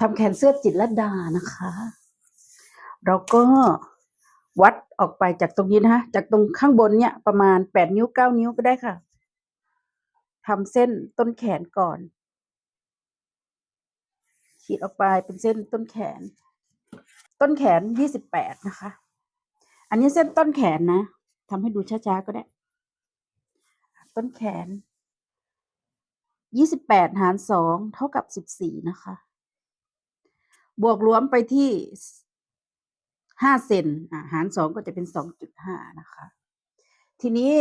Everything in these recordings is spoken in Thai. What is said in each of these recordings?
ทำแขนเสื้อจิตรดานะคะเราก็วัดออกไปจากตรงนี้นะคะจากตรงข้างบนเนี่ยประมาณแปดนิ้วเก้านิ้วก็ได้ค่ะทำเส้นต้นแขนก่อน ขีดออกไปเป็นเส้นต้นแขน ต้นแขนยี่สิบแปดนะคะ อันนี้เส้นต้นแขนนะทำให้ดูช้าๆก็ได้ ต้นแขนยี่สิบแปดหารสองเท่ากับสิบสี่นะคะ บวกรวมไปที่ห้าเซนหารสองก็จะเป็นสองจุดห้านะคะ ทีนี้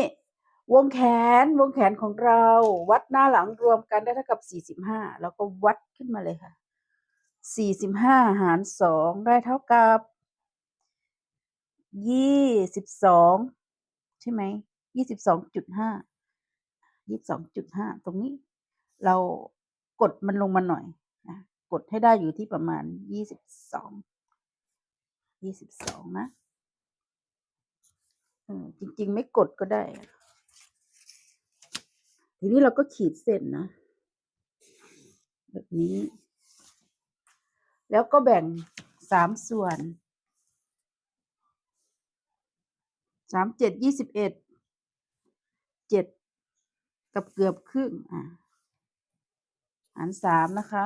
วงแขนวงแขนของเรา วัดหน้าหลังรวมกันได้เท่ากับสี่สิบห้าเราก็วัดขึ้นมาเลยค่ะสี่สิบห้าหารสองได้เท่ากับยี่สิบสองใช่ไหมยี่สิบสองจุดห้ายี่สิบสองจุดห้าตรงนี้ เรากดมันลงมาหน่อย กดให้ได้อยู่ที่ประมาณยี่สิบสองยี่สิบสองนะจริง ๆ ไม่กดก็ได้ ทีนี้เราก็ขีดเส้นนะ แบบนี้ แล้วก็แบ่งสามส่วนสามเจ็ดยี่สิบเอ็ดเจ็ดกับเกือบครึ่งอะหารสามนะคะ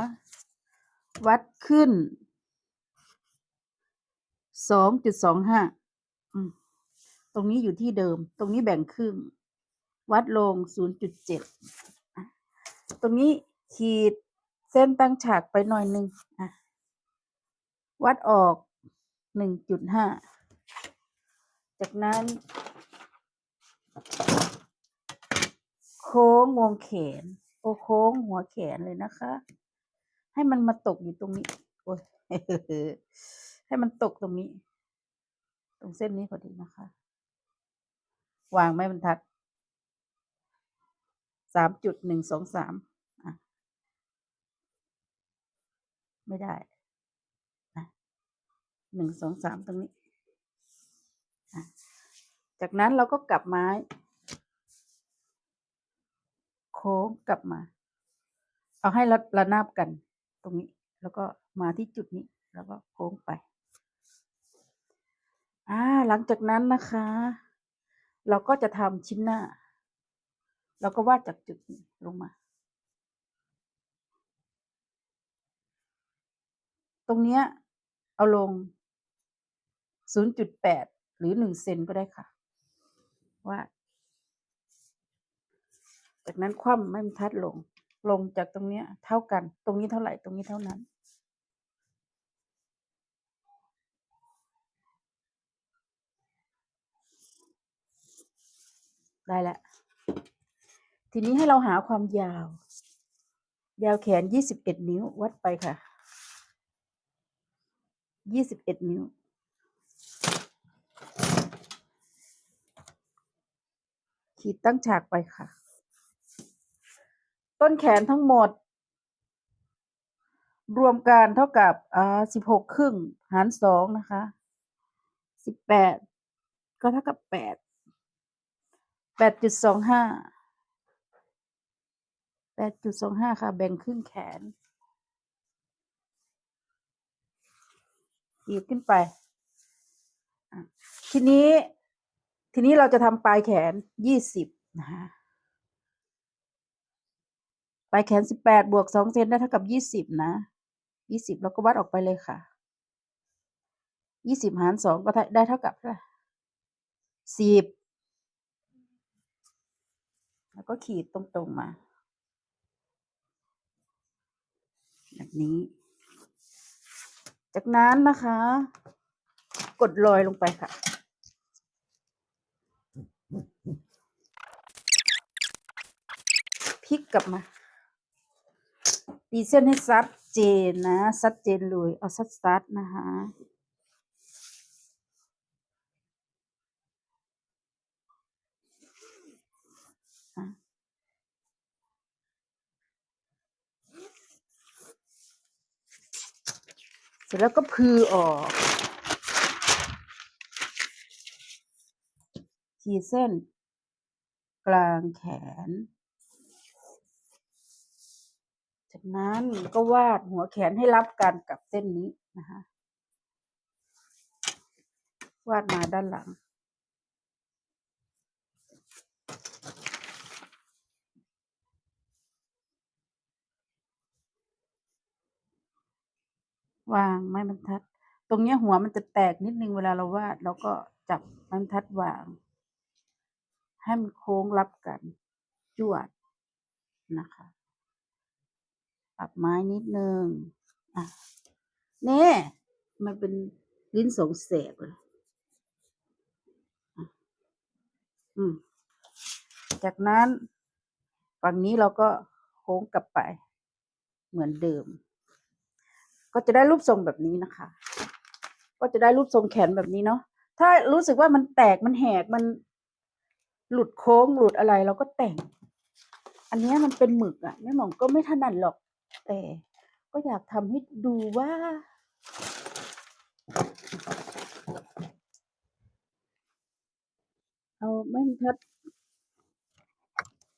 วัดขึ้นสองจุดสองห้าตรงนี้อยู่ที่เดิม ตรงนี้แบ่งครึ่ง วัดลงศูนย์จุดเจ็ดตรงนี้ขีดเส้นตั้งฉากไปหน่อยหนึ่งวัดออกหนึ่งจุดห้าจากนั้น โค้งวงแขน โอโค้งหัวแขนเลยนะคะ ให้มันมาตกอยู่ตรงนี้ โอ้ยให้มันตกตรงนี้ ตรงเส้นนี้พอดีนะคะ วางไม่บรรทัดสามจุดหนึ่งสองสามอะไม่ได้อะหนึ่งสองสามตรงนี้ จากนั้นเราก็กลับไม้ โค้งกลับมา เอาให้ระระนาบกัน ตรงนี้ แล้วก็มาที่จุดนี้ แล้วก็โค้งไป อ่า หลังจากนั้นนะคะ เราก็จะทำชิ้นหน้า เราก็วาดจากจุดนี้ลงมา ตรงเนี้ย เอาลง 0.8 หรือ 1 เซนก็ได้ค่ะ วาด จากนั้นคว่ำไม่ทัดลง ลงจากตรงเนี้ย เท่ากัน ตรงนี้เท่าไหร่ ตรงนี้เท่านั้น ได้แล้วทีนี้ให้เราหาความยาว ยาวแขน21นิ้ววัดไปค่ะ21นิ้ว ขีดตั้งฉากไปค่ะ ต้นแขนทั้งหมด รวมกันเท่ากับอ่า16ครึ่ง หารสองนะคะ18ก็เท่ากับ8 8.25 8.25ค่ะ แบ่งครึ่งแขนขีดขึ้นไป ทีนี้ ทีนี้เราจะทำปลายแขน20นะคะ ปลายแขน18บวก2เซนได้เท่ากับ20นะ20แล้วก็วัดออกไปเลยค่ะ20หาร2ก็ได้เท่ากับเท่แล้วก็ขีดตรงๆมา แบบนี้ จากนั้นนะคะ กดรอยลงไปค่ะพลิกกลับมา ตีเส้นให้ซัดเจนนะซัดเจนเลยเอาซัดซัดนะคะเสร็จแล้วก็พือออกขีดเส้น กลางแขน จากนั้นก็วาดหัวแขนให้รับกันกับเส้นนี้นะคะวาดมาด้านหลัง วางไม้บรรทัด ตรงนี้หัวมันจะแตกนิดนึงเวลาเราวาดเราก็จับไม้บรรทัดวาง ให้มันโค้งรับกัน จวดนะคะ ปรับไม้นิดนึงอะเน่มันเป็นลิ้นสงเศษเลยอืม จากนั้นฝั่งนี้เราก็โค้งกลับไป เหมือนเดิม ก็จะได้รูปทรงแบบนี้นะคะ ก็จะได้รูปทรงแขนแบบนี้เนาะถ้ารู้สึกว่ามันแตกมันแหกมันหลุดโค้งหลุดอะไรเราก็แต่ง อันนี้มันเป็นหมึกอะแม่หมองก็ไม่ถนัดหรอก แต่ก็อยากทำให้ดูว่า เอาไม่พัด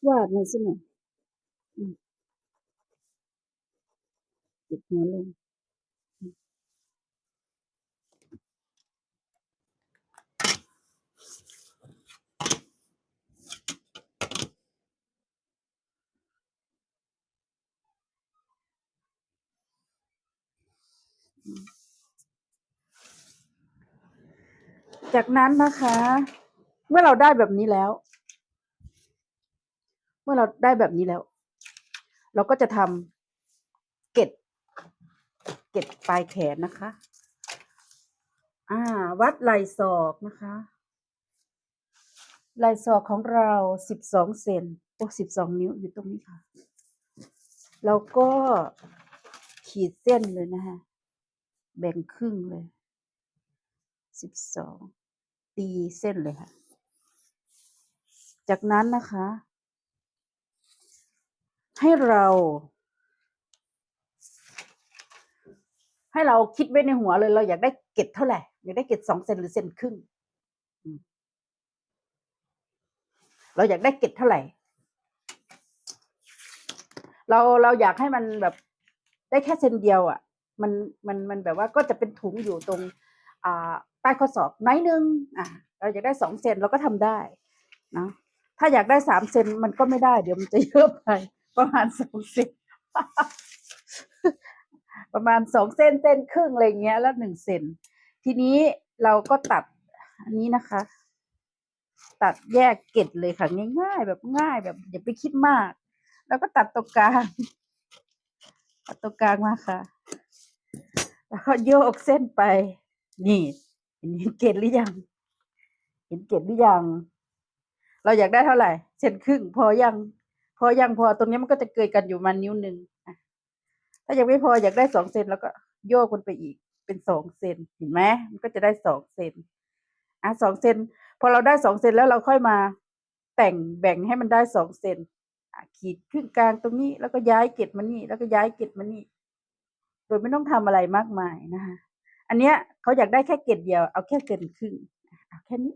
วาดมาสิหน่อยติดหัวลง จากนั้นนะคะ เมื่อเราได้แบบนี้แล้ว เมื่อเราได้แบบนี้แล้ว เราก็จะทำเก็ดเก็ดปลายแขนนะคะ อ่า วัดไหล่ศอกนะคะไหล่ศอกของเราสิบสองเซนโอ้สิบสองนิ้วอยู่ตรงนี้ค่ะ แล้วก็ขีดเส้นเลยนะคะ แบ่งครึ่งเลยสิบสองตีเส้นเลยค่ะ จากนั้นนะคะ ให้เรา ให้เราคิดไว้ในหัวเลย เราอยากได้เก็ดเท่าไหร่อยากได้เก็ดสองเซนหรือเซนครึ่งเราอยากได้เก็ดเท่าไหร่ เราเราอยากให้มันแบบได้แค่เซนเดียวอะ่ะ มันมันมันแบบว่าก็จะเป็นถุงอยู่ตรงอ่าใต้ข้อศอกน้อยนึงอะเราอยากได้สองเซนเราก็ทำได้เนาะถ้าอยากได้สามเซนมันก็ไม่ได้ เดี๋ยวมันจะเยอะไป ประมาณสองเซนประมาณสองเส้นเส้นครึ่งอะไรเงี้ยแล้วหนึ่งเซนทีนี้เราก็ตัดอันนี้นะคะ ตัดแยกเกล็ดเลยค่ะง่าย ๆ แบบง่ายแบบอย่าไปคิดมาก แล้วก็ตัดตรงกลางตัดตรงกลางมาค่ะ แล้วก็โยกเส้นไป นี่เห็นเกล็ดหรือยัง เห็นเกล็ดหรือยัง เราอยากได้เท่าไหร่ เส้นครึ่ง พอยัง พอยังพอตรงนี้มันก็จะเกิดกันอยู่มานิ้วหนึ่งถ้ายังไม่พออยากได้สองเซนแล้วก็โยกมันไปอีกเป็นสองเซนเห็นไหมมันก็จะได้สองเซนอะสองเซนพอเราได้สองเซนแล้วเราค่อยมาแต่งแบ่งให้มันได้สองเซนขีดครึ่งกลางตรงนี้แล้วก็ย้ายเกล็ดมานี่ แล้วก็ย้ายเกล็ดมานี่ โดยไม่ต้องทำอะไรมากมายนะคะอันเนี้ยเขาอยากได้แค่เกล็ดเดียวเอาแค่เซนครึ่งเอาแค่นี้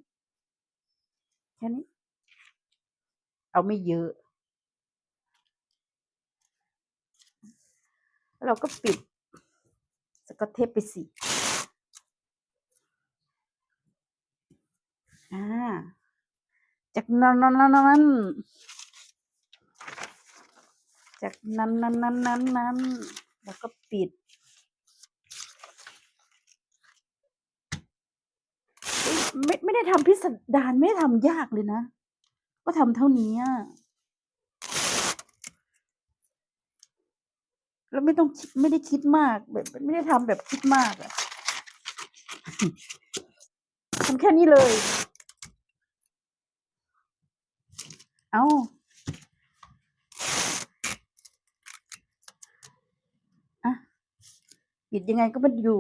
แค่นี้ เอาไม่เยอะแล้วเราก็ปิดสกอตเทปไปสิอ่าจากนั้นนั้นนั้นนั้นจากนั้นนั้นนั้นนั้นนั้น แล้วก็ปิดไม่ไม่ได้ทำพิสดารไม่ได้ทำยากเลยนะ ก็ทำเท่านี้อะแล้วไม่ต้องคิดไม่ได้คิดมาก แบบไม่ได้ทำแบบคิดมากอะทำแค่นี้เลย เอาอะ ปิดยังไงก็มันอยู่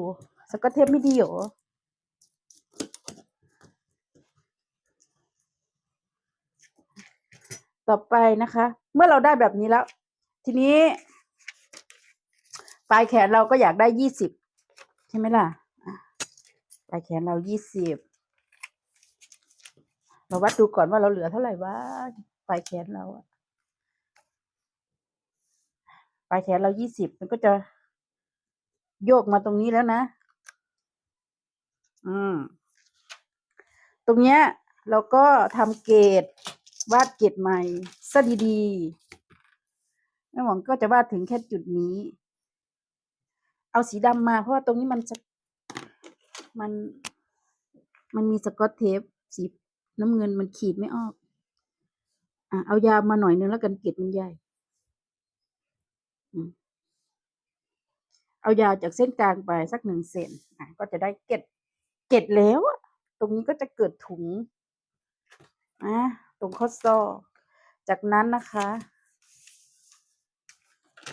สกอตเทปไม่ดีหรอต่อไปนะคะ เมื่อเราได้แบบนี้แล้ว ทีนี้ ปลายแขนเราก็อยากได้ยี่สิบใช่ไหมล่ะปลายแขนเรายี่สิบเราวัดดูก่อนว่าเราเหลือเท่าไหร่ว่าปลายแขนเราปลายแขนเรายี่สิบมันก็จะ โยกมาตรงนี้แล้วนะ อืม ตรงเนี้ยเราก็ทำเกตวาดเกตใหม่ซะดีๆแม่หวังก็จะวาดถึงแค่จุดนี้ เอาสีดำมาเพราะว่าตรงนี้มันจะมัน มันมีสกอตเทปสีน้ำเงินมันขีดไม่ออก อะเอายาวมาหน่อยนึงแล้วกันเกตมันใหญ่ อืม เอายาวจากเส้นกลางไปสักหนึ่งเซนอะก็จะได้เกตเกตแล้วอะตรงนี้ก็จะเกิดถุงอะตรงข้อศอกจากนั้นนะคะ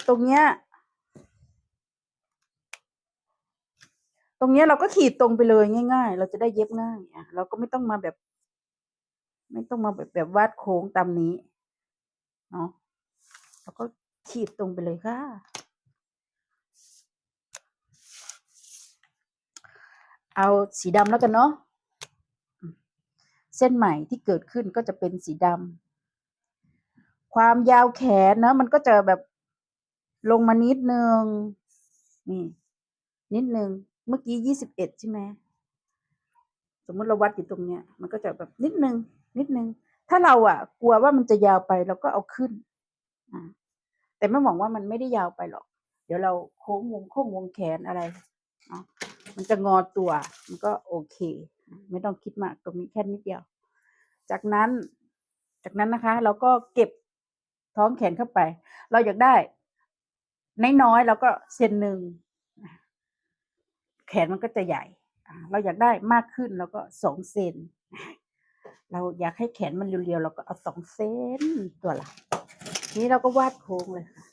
ตรงเนี้ยตรงเนี้ยเราก็ขีดตรงไปเลยง่าย ๆ เราจะได้เย็บง่ายอะเราก็ไม่ต้องมาแบบ ไม่ต้องมาแบบแบบวาดโค้งตามนี้เนาะเราก็ขีดตรงไปเลยค่ะ เอาสีดำแล้วกันเนาะเส้นใหม่ที่เกิดขึ้นก็จะเป็นสีดำความยาวแขนนะมันก็จะแบบลงมานิดนึงนี่นิดนึงเมื่อกี้ยี่สิบเอ็ดใช่ไหมสมมติเราวัดอยู่ตรงเนี้ย มันก็จะแบบนิดนึง นิดนึง ถ้าเราอะ กลัวว่ามันจะยาวไปเราก็เอาขึ้นอ่าแต่ไม่หวังว่ามันไม่ได้ยาวไปหรอก เดี๋ยวเราโค้งวงโค้งวงแขนอะไรเนาะ มันจะงอตัว มันก็โอเค ไม่ต้องคิดมากตรงนี้แค่นิดเดียว จากนั้น จากนั้นนะคะ เราก็เก็บท้องแขนเข้าไป เราอยากได้น้อยๆเราก็เซนหนึ่งแขนมันก็จะใหญ่ เราอยากได้มากขึ้นเราก็สองเซน เราอยากให้แขนมันเรียวๆเราก็เอาสองเซนตัวละ นี้เราก็วาดโค้งเลยค่ะ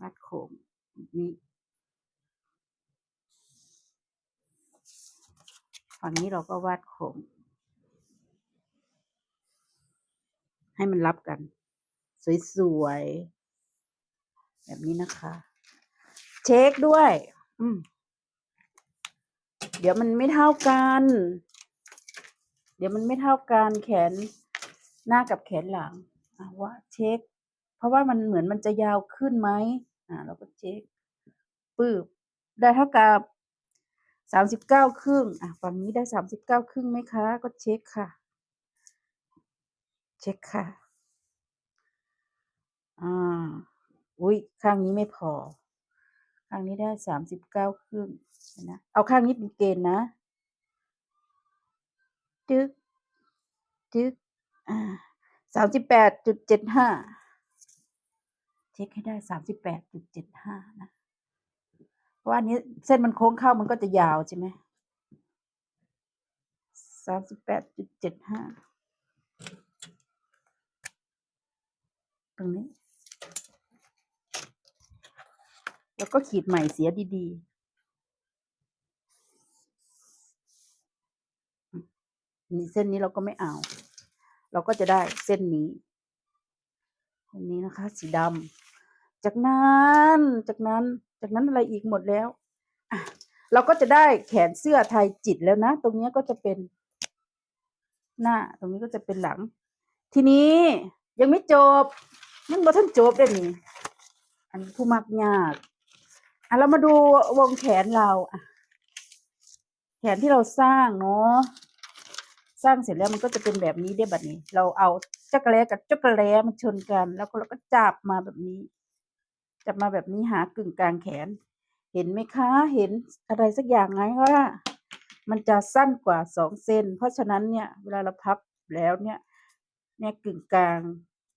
วาดโค้งนี้ ฝั่งนี้เราก็วาดโค้งให้มันรับกัน สวยๆ แบบนี้นะคะ เช็คด้วย อืมเดี๋ยวมันไม่เท่ากัน เดี๋ยวมันไม่เท่ากันแขนหน้ากับแขนหลังอะว่าเช็ค เพราะว่ามันเหมือนมันจะยาวขึ้นไหมอ่า เราก็เช็คปืบได้เท่ากับ สามสิบเก้าครึ่งอะฝั่งนี้ได้สามสิบเก้าครึ่งไหมคะ ก็เช็คค่ะ เช็คค่ะอ่าอุ้ยข้างนี้ไม่พอ ข้างนี้ได้สามสิบเก้าครึ่งนะเอาข้างนี้เป็นเกณฑ์นะจึ๊กจึ๊กอ่าสามสิบแปดจุดเจ็ดห้าเช็คให้ได้สามสิบแปดจุดเจ็ดห้านะ ราะว่าอันนี้เส้นมันโค้งเข้ามันก็จะยาวใช่ไหมสามสิบแปดจุดเจ็ดห้าตรงนี้ แล้วก็ขีดใหม่เสียดีๆนี่เส้นนี้เราก็ไม่เอา เราก็จะได้เส้นนี้เส้นนี้นะคะ สีดำ จากนั้นจากนั้นจากนั้นอะไรอีกหมดแล้วเราก็จะได้แขนเสื้อไทยจิตแล้วนะ ตรงนี้ก็จะเป็นหน้า ตรงนี้ก็จะเป็นหลัง ทีนี้ยังไม่จบยังบ่ทันจบเลยนี่อันผู้มักยากอะเรามาดูวงแขนเราอะแขนที่เราสร้างเนาะสร้างเสร็จแล้วมันก็จะเป็นแบบนี้ได้แบบนี้ เราเอาจักรแล้กับจักรแล้มันชนกัน แล้วเราก็จับมาแบบนี้ จับมาแบบนี้หากึ่งกลางแขน เห็นไหมคะ เห็นอะไรสักอย่างไหมว่า มันจะสั้นกว่าสองเซนเพราะฉะนั้นเนี่ยเวลาเราพับแล้วเนี่ย เนี่ยกึ่งกลาง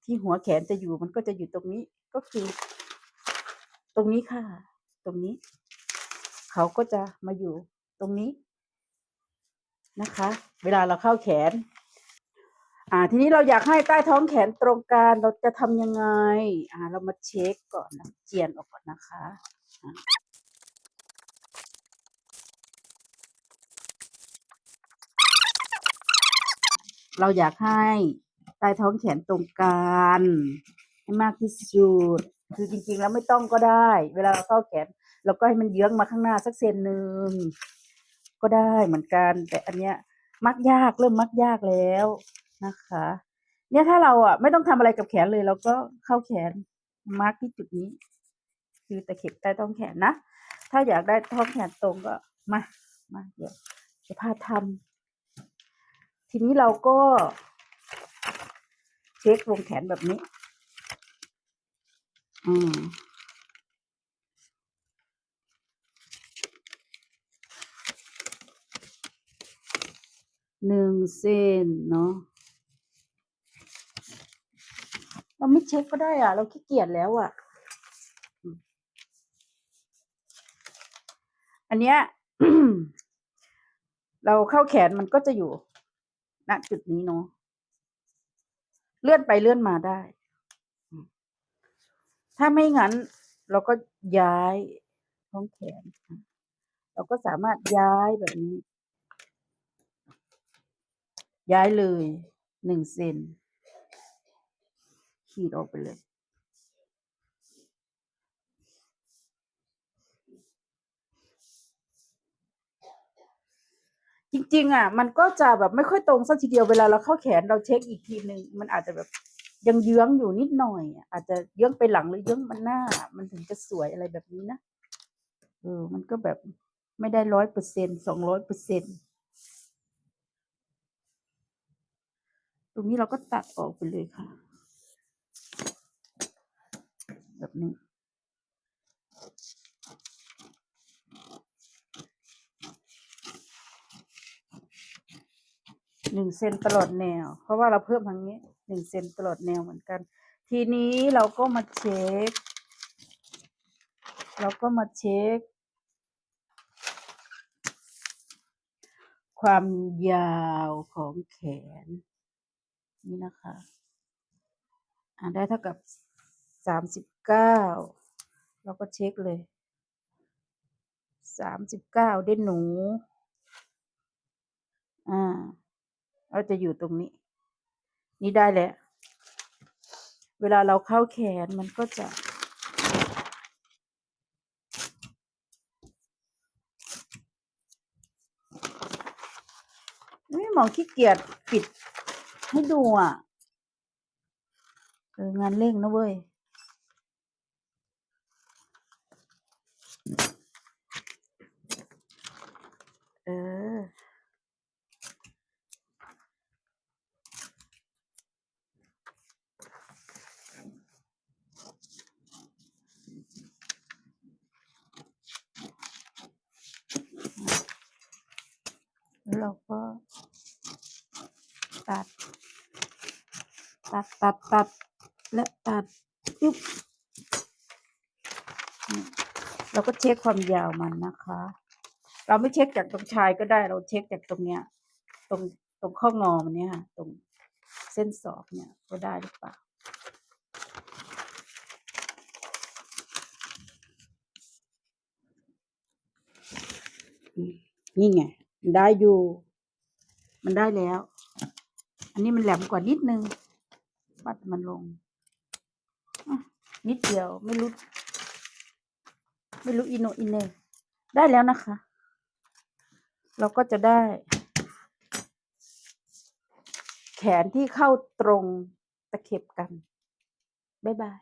ที่หัวแขนจะอยู่มันก็จะอยู่ตรงนี้ก็คือ ตรงนี้ค่ะ ตรงนี้ เขาก็จะมาอยู่ตรงนี้นะคะ เวลาเราเข้าแขน อ่าทีนี้เราอยากให้ใต้ท้องแขนตรงกันเราจะทำยังไงอ่าเรามาเช็คก่อนนะเจียนออกก่อนนะคะอะเราอยากให้ใต้ท้องแขนตรงกันให้มากที่สุดคือจริงๆแล้วไม่ต้องก็ได้ เวลาเราเข้าแขน เราก็ให้มันเยื้องมาข้างหน้าสักเซนหนึ่งก็ได้เหมือนกัน แต่อันเนี้ยมักยากเริ่มมักยากแล้ว นะคะ เนี่ยถ้าเราอะไม่ต้องทำอะไรกับแขนเลยเราก็เข้าแขนมาร์กที่จุดนี้ คือตะเข็บใต้ท้องแขนนะ ถ้าอยากได้ท้องแขนตรงก็มามาเดี๋ยวจะพาทำทีนี้เราก็เช็ควงแขนแบบนี้ อืมหนึ่งเส้นเนาะ เราไม่เช็คก็ได้อะ เราขี้เกียจแล้วอะ อันเนี้ยเราเข้าแขนมันก็จะอยู่ณจุดนี้เนาะเลื่อนไปเลื่อนมาได้ ถ้าไม่งั้น เราก็ย้ายท้องแขน เราก็สามารถย้ายแบบนี้ ย้ายเลยหนึ่งเซน ขีดออกไปเลย จริง ๆ อะ มันก็จะแบบไม่ค่อยตรงสักทีเดียวเวลาเราเข้าแขนเราเช็คอีกทีหนึ่งมันอาจจะแบบยังเยื้องอยู่นิดหน่อย อาจจะเยื้องไปหลังหรือเยื้องมันหน้า มันถึงจะสวยอะไรแบบนี้นะเออ มันก็แบบไม่ได้ร้อยเปอร์เซ็นสองร้อยเปอร์เซ็นตรงนี้เราก็ตัดออกไปเลยค่ะ แบบ นี้ หนึ่งเซนตลอดแนว เพราะว่าเราเพิ่มทางนี้หนึ่งเซนตลอดแนวเหมือนกัน ทีนี้เราก็มาเช็ค เราก็มาเช็ค ความยาวของแขน นี่นะคะ อ่าได้เท่ากับ สามสิบเก้าเราก็เช็คเลยสามสิบเก้าได้หนู อ่าเราจะอยู่ตรงนี้ นี่ได้แล้ว เวลาเราเข้าแขนมันก็จะ ไม่หมอขี้เกียจปิดให้ดูอะ เอองานเร่งนะเว้ย เออ แล้ว เราก็ตัด ตัดตัดตัดและตัดยุบเราก็เช็คความยาวมันนะคะ เราไม่เช็คจากตรงชายก็ได้ เราเช็คจากตรงเนี้ย ตรงตรงข้องอมันเนี้ยค่ะ ตรงเส้นศอกเนี่ยก็ได้หรือเปล่าอนี่ไง ได้อยู่ มันได้แล้ว อันนี้มันแหลมกว่านิดนึง ปัดมันลง นิดเดียวไม่รู้ ไม่รู้อินโนอินเนได้แล้วนะคะ เราก็จะได้ แขนที่เข้าตรงตะเข็บกัน บ๊ายบาย